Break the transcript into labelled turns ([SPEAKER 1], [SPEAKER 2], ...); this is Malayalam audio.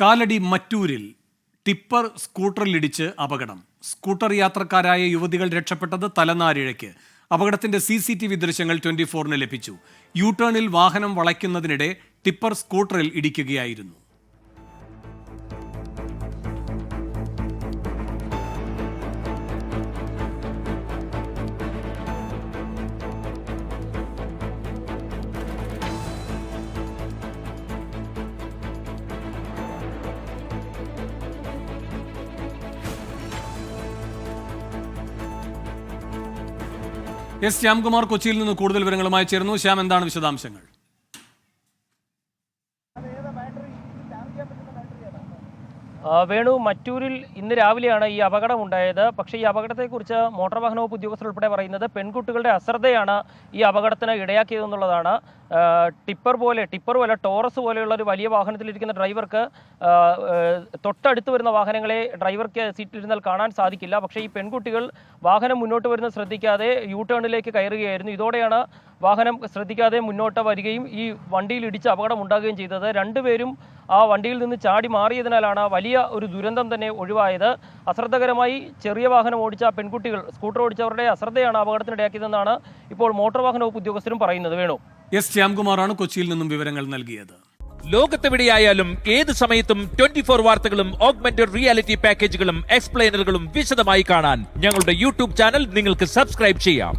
[SPEAKER 1] കാലടി മറ്റൂരിൽ ടിപ്പർ സ്കൂട്ടറിലിടിച്ച് അപകടം. സ്കൂട്ടർ യാത്രക്കാരായ യുവതികൾ രക്ഷപ്പെട്ടത് തലനാരിഴയ്ക്ക്. അപകടത്തിന്റെ സി സി ടി വി ദൃശ്യങ്ങൾ ട്വന്റി ഫോറിന് ലഭിച്ചു. യു ടേണിൽ വാഹനം വളയ്ക്കുന്നതിനിടെ ടിപ്പർ സ്കൂട്ടറിൽ ഇടിക്കുകയായിരുന്നു. എസ് ശ്യാംകുമാർ കൊച്ചിയിൽ നിന്ന് കൂടുതൽ വിവരങ്ങളുമായി ചേർന്നു ശ്യാം എന്താണ് വിശദാംശങ്ങൾ?
[SPEAKER 2] വേണു മറ്റൂരിൽ ഇന്ന് രാവിലെയാണ് ഈ അപകടം ഉണ്ടായത് പക്ഷേ ഈ അപകടത്തെക്കുറിച്ച് മോട്ടോർ വാഹന വകുപ്പ് ഉദ്യോഗസ്ഥർ ഉൾപ്പെടെ പറയുന്നത് പെൺകുട്ടികളുടെ അശ്രദ്ധയാണ് ഈ അപകടത്തിന് ഇടയാക്കിയതെന്നുള്ളതാണ്. ടിപ്പർ പോലെ ടിപ്പർ പോലെ ടോറസ് പോലെയുള്ള ഒരു വലിയ വാഹനത്തിലിരിക്കുന്ന ഡ്രൈവർക്ക് തൊട്ടടുത്ത് വരുന്ന വാഹനങ്ങളെ ഡ്രൈവർക്ക് സീറ്റിലിരുന്നാൽ കാണാൻ സാധിക്കില്ല. പക്ഷേ ഈ പെൺകുട്ടികൾ വാഹനം മുന്നോട്ട് വരുന്നത് ശ്രദ്ധിക്കാതെ യു ടേണിലേക്ക് കയറുകയായിരുന്നു. ഇതോടെയാണ് വാഹനം ശ്രദ്ധിക്കാതെ മുന്നോട്ട് വരികയും ഈ വണ്ടിയിൽ ഇടിച്ച് അപകടം ഉണ്ടാകുകയും ചെയ്തത്. രണ്ടുപേരും ആ വണ്ടിയിൽ നിന്ന് ചാടി മാറിയതിനാലാണ് വലിയ ഒരു ദുരന്തം തന്നെ ഒഴിവായത്. അശ്രദ്ധകരമായി ചെറിയ വാഹനം ഓടിച്ച പെൺകുട്ടികൾ സ്കൂട്ടർ ഓടിച്ചവരുടെ അശ്രദ്ധയാണ് അപകടത്തിനിടയാക്കിയതെന്നാണ് ഇപ്പോൾ മോട്ടോർ വാഹന വകുപ്പ് ഉദ്യോഗസ്ഥരും പറയുന്നത്. വേണു.
[SPEAKER 1] എസ് ശ്യാംകുമാറാണ് കൊച്ചിയിൽ നിന്നും വിവരങ്ങൾ നൽകിയത്.
[SPEAKER 3] ലോകത്തെവിടെയായാലും ഏത് സമയത്തും ട്വന്റി ഫോർ വാർത്തകളും ഓഗ്മെന്റഡ് റിയാലിറ്റി പാക്കേജുകളും എക്സ്പ്ലെയിനറുകളും വിശദമായി കാണാൻ ഞങ്ങളുടെ യൂട്യൂബ് ചാനൽ നിങ്ങൾക്ക് സബ്സ്ക്രൈബ് ചെയ്യാം.